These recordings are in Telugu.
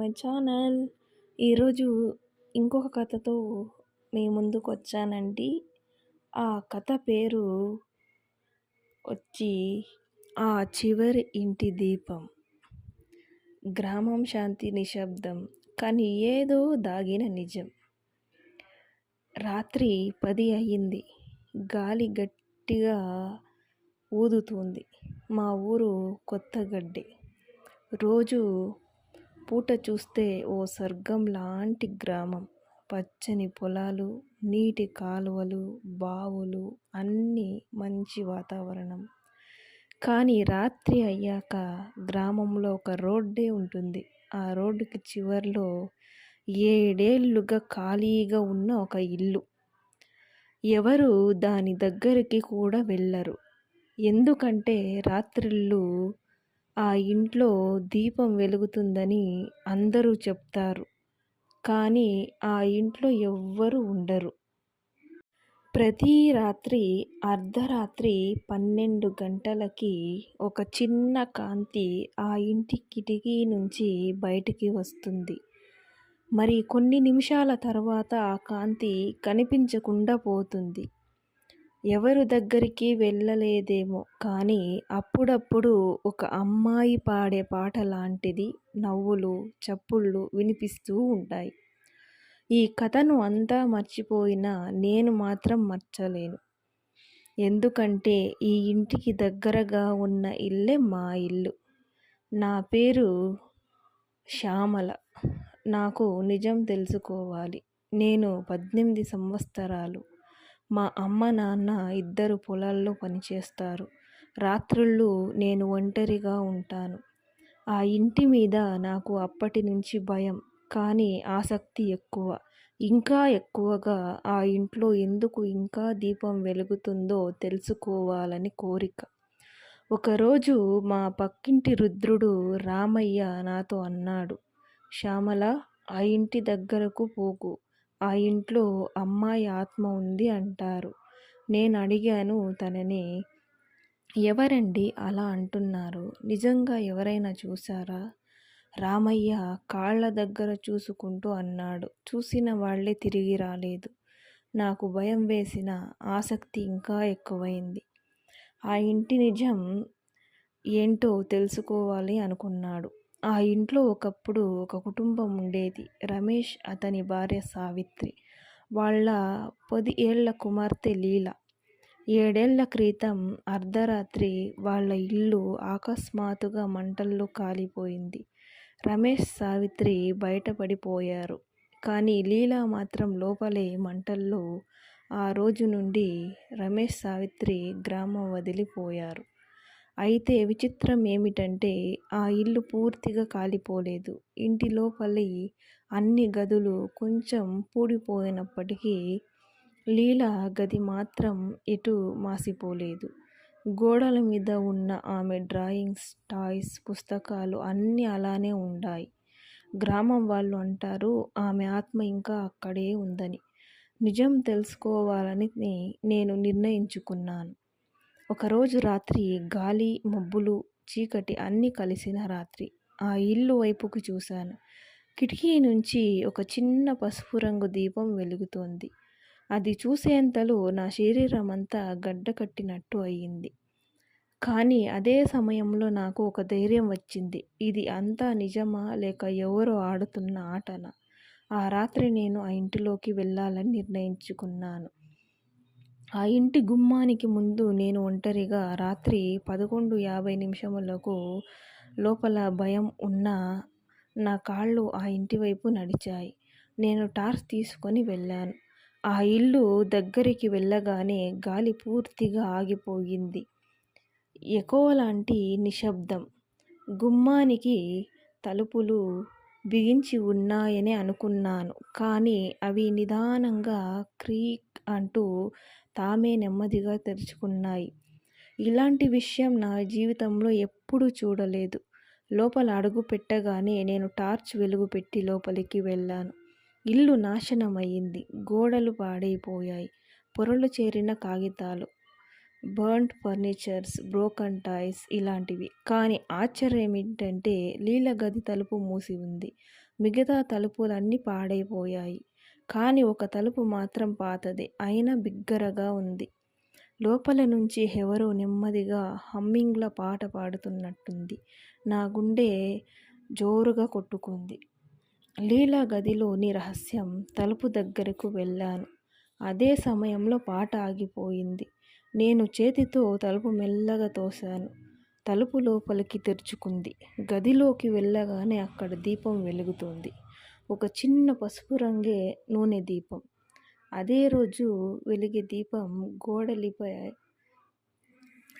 My channel. ఈరోజు ఇంకొక కథతో మీ ముందుకు వచ్చానండి ఆ కథ పేరు వచ్చి ఆ చివరి ఇంటి దీపం. గ్రామం శాంతి నిశ్శబ్దం కానీ ఏదో దాగిన నిజం. రాత్రి పది అయ్యింది. గాలి గట్టిగా ఊదుతుంది. మా ఊరు కొత్తగడ్డి రోజు పూట చూస్తే ఓ స్వర్గం లాంటి గ్రామం. పచ్చని పొలాలు నీటి కాలువలు బావులు అన్నీ మంచి వాతావరణం. కానీ రాత్రి అయ్యాక గ్రామంలో ఒక రోడ్డే ఉంటుంది. ఆ రోడ్డుకి చివరిలో ఏడేళ్ళుగా ఖాళీగా ఉన్న ఒక ఇల్లు. ఎవరు దాని దగ్గరికి కూడా వెళ్ళరు. ఎందుకంటే రాత్రిళ్ళు ఆ ఇంట్లో దీపం వెలుగుతుందని అందరూ చెప్తారు. కానీ ఆ ఇంట్లో ఎవ్వరు ఉండరు. ప్రతి రాత్రి అర్ధరాత్రి పన్నెండు గంటలకి ఒక చిన్న కాంతి ఆ ఇంటి కిటికీ నుంచి బయటికి వస్తుంది. మరి కొన్ని నిమిషాల తర్వాత ఆ కాంతి కనిపించకుండా పోతుంది. ఎవరు దగ్గరికి వెళ్ళలేదేమో. కానీ అప్పుడప్పుడు ఒక అమ్మాయి పాడే పాట లాంటిది నవ్వులు చప్పుళ్ళు వినిపిస్తూ ఉంటాయి. ఈ కథను అంతా మర్చిపోయినా నేను మాత్రం మర్చలేను. ఎందుకంటే ఈ ఇంటికి దగ్గరగా ఉన్న ఇల్లే మా ఇల్లు. నా పేరు శ్యామల. నాకు నిజం తెలుసుకోవాలి. నేను పద్దెనిమిది సంవత్సరాలు మా అమ్మ నాన్న ఇద్దరు పొలాల్లో పనిచేస్తారు రాత్రుళ్ళు నేను ఒంటరిగా ఉంటాను. ఆ ఇంటి మీద నాకు అప్పటి నుంచి భయం కానీ ఆసక్తి ఎక్కువ. ఇంకా ఎక్కువగా ఆ ఇంట్లో ఎందుకు ఇంకా దీపం వెలుగుతుందో తెలుసుకోవాలని కోరిక. ఒకరోజు మా పక్కింటి రుద్రుడు రామయ్య నాతో అన్నాడు శ్యామల ఆ ఇంటి దగ్గరకు పోకు. ఆ ఇంట్లో అమ్మాయి ఆత్మ ఉంది అంటారు. నేను అడిగాను తనని ఎవరండి అలా అంటున్నారు? నిజంగా ఎవరైనా చూసారా రామయ్య కాళ్ళ దగ్గర చూసుకుంటూ అన్నాడు. చూసిన వాళ్ళే తిరిగి రాలేదు. నాకు భయం వేసిన ఆసక్తి ఇంకా ఎక్కువైంది. ఆ ఇంటి నిజం ఏంటో తెలుసుకోవాలి అనుకున్నాడు. ఆ ఇంట్లో ఒకప్పుడు ఒక కుటుంబం ఉండేది. రమేష్ అతని భార్య సావిత్రి. వాళ్ళ పది ఏళ్ళ కుమార్తె లీల. ఏడేళ్ళ క్రితం అర్ధరాత్రి వాళ్ళ ఇల్లు అకస్మాత్తుగా మంటల్లో కాలిపోయింది. రమేష్ సావిత్రి బయటపడిపోయారు. కానీ లీలా మాత్రం లోపలే మంటల్లో ఆ రోజు నుండి రమేష్ సావిత్రి గ్రామం వదిలిపోయారు. అయితే విచిత్రం ఏమిటంటే ఆ ఇల్లు పూర్తిగా కాలిపోలేదు. ఇంటి లోపలి అన్ని గదులు కొంచెం పూడిపోయినప్పటికీ లీల గది మాత్రం ఎటు మాసిపోలేదు. గోడల మీద ఉన్న ఆమె డ్రాయింగ్స్ టాయ్స్ పుస్తకాలు అన్నీ అలానే ఉన్నాయి గ్రామం వాళ్ళు అంటారు ఆమె ఆత్మ ఇంకా అక్కడే ఉందని. నిజం తెలుసుకోవాలని నేను నిర్ణయించుకున్నాను. ఒకరోజు రాత్రి గాలి మబ్బులు చీకటి అన్నీ కలిసిన రాత్రి ఆ ఇల్లు వైపుకు చూశాను. కిటికీ నుంచి ఒక చిన్న పసుపు రంగు దీపం వెలుగుతోంది. అది చూసేంతలో నా శరీరం అంతా గడ్డకట్టినట్టు అయ్యింది కానీ అదే సమయంలో నాకు ఒక ధైర్యం వచ్చింది. ఇది అంతా నిజమా? లేక ఎవరో ఆడుతున్న ఆటనా? ఆ రాత్రి నేను ఆ ఇంటిలోకి వెళ్ళాలని నిర్ణయించుకున్నాను. ఆ ఇంటి గుమ్మానికి ముందు నేను ఒంటరిగా రాత్రి పదకొండు యాభై నిమిషములకు లోపల భయం ఉన్న నా కాళ్ళు ఆ ఇంటి వైపు నడిచాయి. నేను టార్చ్ తీసుకొని వెళ్ళాను. ఆ ఇల్లు దగ్గరికి వెళ్ళగానే గాలి పూర్తిగా ఆగిపోయింది. ఎకో లాంటి నిశ్శబ్దం. గుమ్మానికి తలుపులు బిగించి ఉన్నాయని అనుకున్నాను. కానీ అవి నిదానంగా క్రీక్ అంటూ తామే నెమ్మదిగా తెరుచుకున్నాయి. ఇలాంటి విషయం నా జీవితంలో ఎప్పుడూ చూడలేదు. లోపల అడుగు పెట్టగానే నేను టార్చ్ వెలుగు పెట్టి లోపలికి వెళ్ళాను. ఇల్లు నాశనమయ్యింది. గోడలు పాడైపోయాయి. పొరలు చేరిన కాగితాలు బర్న్డ్ ఫర్నిచర్స్ బ్రోకన్ టాయ్స్ ఇలాంటివి. కానీ ఆశ్చర్యం ఏంటంటే లీల గది తలుపు మూసి ఉంది. మిగతా తలుపులన్నీ పాడైపోయాయి. కానీ ఒక తలుపు మాత్రం పాతది. అయినా బిగ్గరగా ఉంది. లోపల నుంచి ఎవరో నెమ్మదిగా హమ్మింగ్ల పాట పాడుతున్నట్టుంది. నా గుండె జోరుగా కొట్టుకుంది. లీలా గదిలోని రహస్యం తలుపు దగ్గరకు వెళ్ళాను. అదే సమయంలో పాట ఆగిపోయింది. నేను చేతితో తలుపు మెల్లగా తోశాను. తలుపు లోపలికి తెరుచుకుంది. గదిలోకి వెళ్ళగానే అక్కడ దీపం వెలుగుతుంది. ఒక చిన్న పసుపు రంగే నూనె దీపం. అదే రోజు వెలిగే దీపం గోడలిపై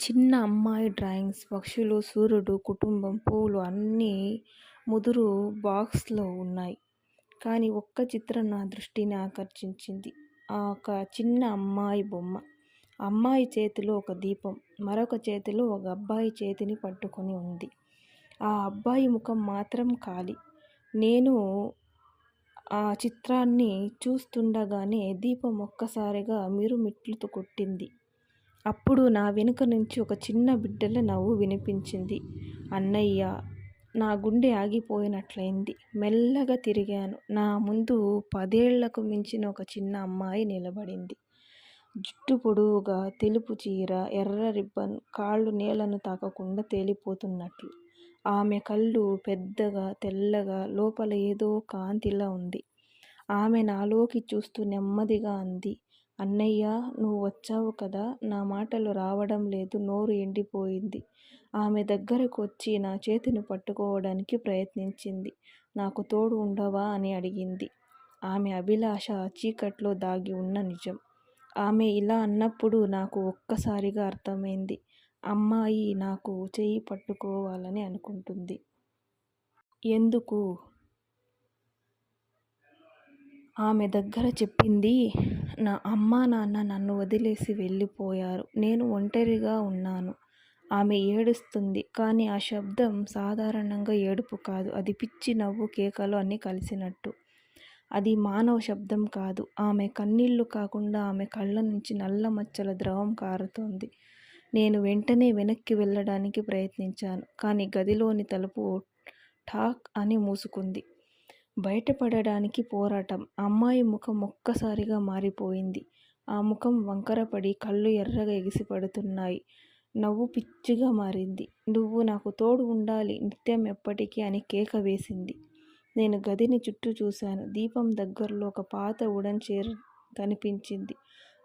చిన్న అమ్మాయి డ్రాయింగ్స్ పక్షులు సూర్యుడు కుటుంబం పూలు అన్నీ ముదురు బాక్స్లో ఉన్నాయి. కానీ ఒక్క చిత్రం నా దృష్టిని ఆకర్షించింది. ఆ ఒక చిన్న అమ్మాయి బొమ్మ. అమ్మాయి చేతిలో ఒక దీపం మరొక చేతిలో ఒక అబ్బాయి చేతిని పట్టుకొని ఉంది. ఆ అబ్బాయి ముఖం మాత్రం ఖాళీ. నేను ఆ చిత్రాన్ని చూస్తుండగానే దీపం ఒక్కసారిగా మిరుమిట్లుతో కొట్టింది. అప్పుడు నా వెనుక నుంచి ఒక చిన్న బిడ్డల నవ్వు వినిపించింది. అన్నయ్య నా గుండె ఆగిపోయినట్లయింది. మెల్లగా తిరిగాను. నా ముందు పదేళ్ళకు మించిన ఒక చిన్న అమ్మాయి నిలబడింది. జుట్టు పొడవుగా తెలుపు చీర ఎర్ర రిబ్బన్ కాళ్ళు నేలను తాకకుండా తేలిపోతున్నట్లు. ఆమె కళ్ళు పెద్దగా తెల్లగా లోపల ఏదో కాంతిలా ఉంది. ఆమె నాలోకి చూస్తూ నెమ్మదిగా అంది అన్నయ్య నువ్వు వచ్చావు కదా నా మాటలు రావడం లేదు నోరు ఎండిపోయింది. ఆమె దగ్గరకు వచ్చి నా చేతిని పట్టుకోవడానికి ప్రయత్నించింది. నాకు తోడు ఉండవా? అని అడిగింది. ఆమె అభిలాష చీకట్లో దాగి ఉన్న నిజం. ఆమె ఇలా అన్నప్పుడు నాకు ఒక్కసారిగా అర్థమైంది. అమ్మాయి నాకు చేయి పట్టుకోవాలని అనుకుంటుంది. ఎందుకు? ఆమె దగ్గర చెప్పింది నా అమ్మా నాన్న నన్ను వదిలేసి వెళ్ళిపోయారు. నేను ఒంటరిగా ఉన్నాను. ఆమె ఏడుస్తుంది కానీ ఆ శబ్దం సాధారణంగా ఏడుపు కాదు. అది పిచ్చి నవ్వు కేకలు అన్నీ కలిసినట్టు. అది మానవ శబ్దం కాదు. ఆమె కన్నీళ్ళు కాకుండా ఆమె కళ్ళ నుంచి నల్ల మచ్చల ద్రవం కారుతోంది. నేను వెంటనే వెనక్కి వెళ్ళడానికి ప్రయత్నించాను. కానీ గదిలోని తలుపు ఠాక్ అని మూసుకుంది. బయటపడడానికి పోరాటం. అమ్మాయి ముఖం ఒక్కసారిగా మారిపోయింది. ఆ ముఖం వంకరపడి కళ్ళు ఎర్రగా ఎగిసిపడుతున్నాయి. నవ్వు పిచ్చిగా మారింది. నువ్వు నాకు తోడు ఉండాలి. నిత్యం ఎప్పటికీ అని కేక వేసింది. నేను గదిని చుట్టూ చూశాను. దీపం దగ్గరలో ఒక పాత ఉడన్ చీర కనిపించింది.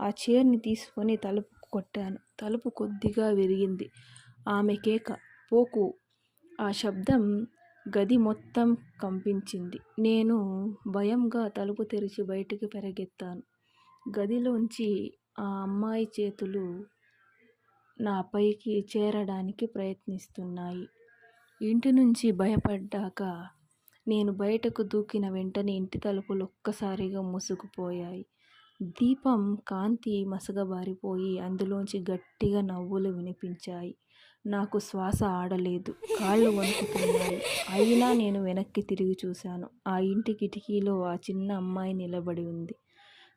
ఆ చీరని తీసుకొని తలుపు కొట్టాను. తలుపు కొద్దిగా విరిగింది. ఆమె కేక పోకు. ఆ శబ్దం గది మొత్తం కంపించింది. నేను భయంగా తలుపు తెరిచి బయటికి పెరగెత్తాను. గదిలోంచి ఆ అమ్మాయి చేతులు నా పైకి చేరడానికి ప్రయత్నిస్తున్నాయి. ఇంటి నుంచి భయపడ్డాక నేను బయటకు దూకిన వెంటనే ఇంటి తలుపులు ఒక్కసారిగా మూసుకుపోయాయి. దీపం కాంతి మసగబారిపోయి అందులోంచి గట్టిగా నవ్వులు వినిపించాయి. నాకు శ్వాస ఆడలేదు. కాళ్ళు వణుకుతున్నాయి. అయినా నేను వెనక్కి తిరిగి చూశాను. ఆ ఇంటి కిటికీలో ఆ చిన్న అమ్మాయి నిలబడి ఉంది.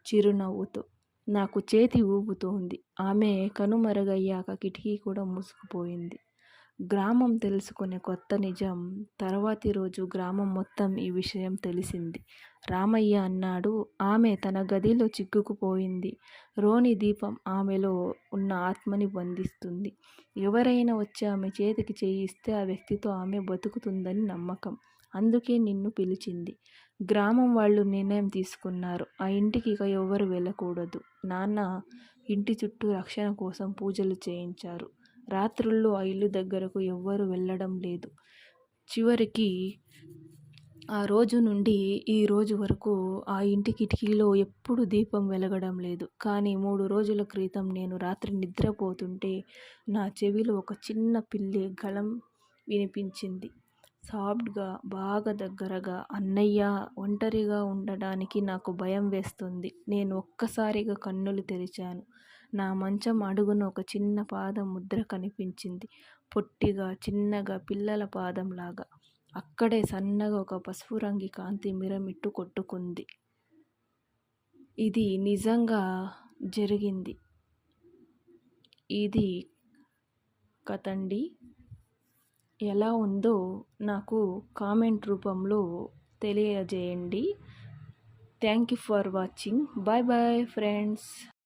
చిరునవ్వుతో. నాకు చేతి ఊపుతోంది. ఆమె కనుమరుగయ్యాక కిటికీ కూడా మూసుకుపోయింది. గ్రామం తెలుసుకునే కొత్త నిజం తర్వాతి రోజు గ్రామం మొత్తం ఈ విషయం తెలిసింది. రామయ్య అన్నాడు ఆమె తన గదిలో చిక్కుకుపోయింది. రోని దీపం ఆమెలో ఉన్న ఆత్మని బంధిస్తుంది. ఎవరైనా వచ్చి ఆమె చేతికి చేయిస్తే ఆ వ్యక్తితో ఆమె బతుకుతుందని నమ్మకం. అందుకే నిన్ను పిలిచింది. గ్రామం వాళ్ళు నిర్ణయం తీసుకున్నారు. ఆ ఇంటికి ఇక ఎవరు వెళ్ళకూడదు. నాన్న ఇంటి చుట్టూ రక్షణ కోసం పూజలు చేయించారు. రాత్రుల్లో ఆ ఇల్లు దగ్గరకు ఎవ్వరు వెళ్ళడం లేదు. చివరికి ఆ రోజు నుండి ఈ రోజు వరకు ఆ ఇంటి కిటికీలో ఎప్పుడు దీపం వెలగడం లేదు. కానీ మూడు రోజుల క్రితం నేను రాత్రి నిద్రపోతుంటే నా చెవిలో ఒక చిన్న పిల్లి గళం వినిపించింది. సాఫ్ట్గా బాగా దగ్గరగా అన్నయ్య ఒంటరిగా ఉండడానికి నాకు భయం వేస్తుంది. నేను ఒక్కసారిగా కన్నులు తెరిచాను. నా మంచం అడుగున ఒక చిన్న పాదం ముద్ర కనిపించింది. పొట్టిగా చిన్నగా పిల్లల పాదంలాగా. అక్కడే సన్నగా ఒక పసుపు రంగి కాంతి మిరమిట్టు కొట్టుకుంది. ఇది నిజంగా జరిగింది. ఇది కథండి ఎలా ఉందో నాకు కామెంట్ రూపంలో తెలియజేయండి. Thank you for watching. Bye bye friends.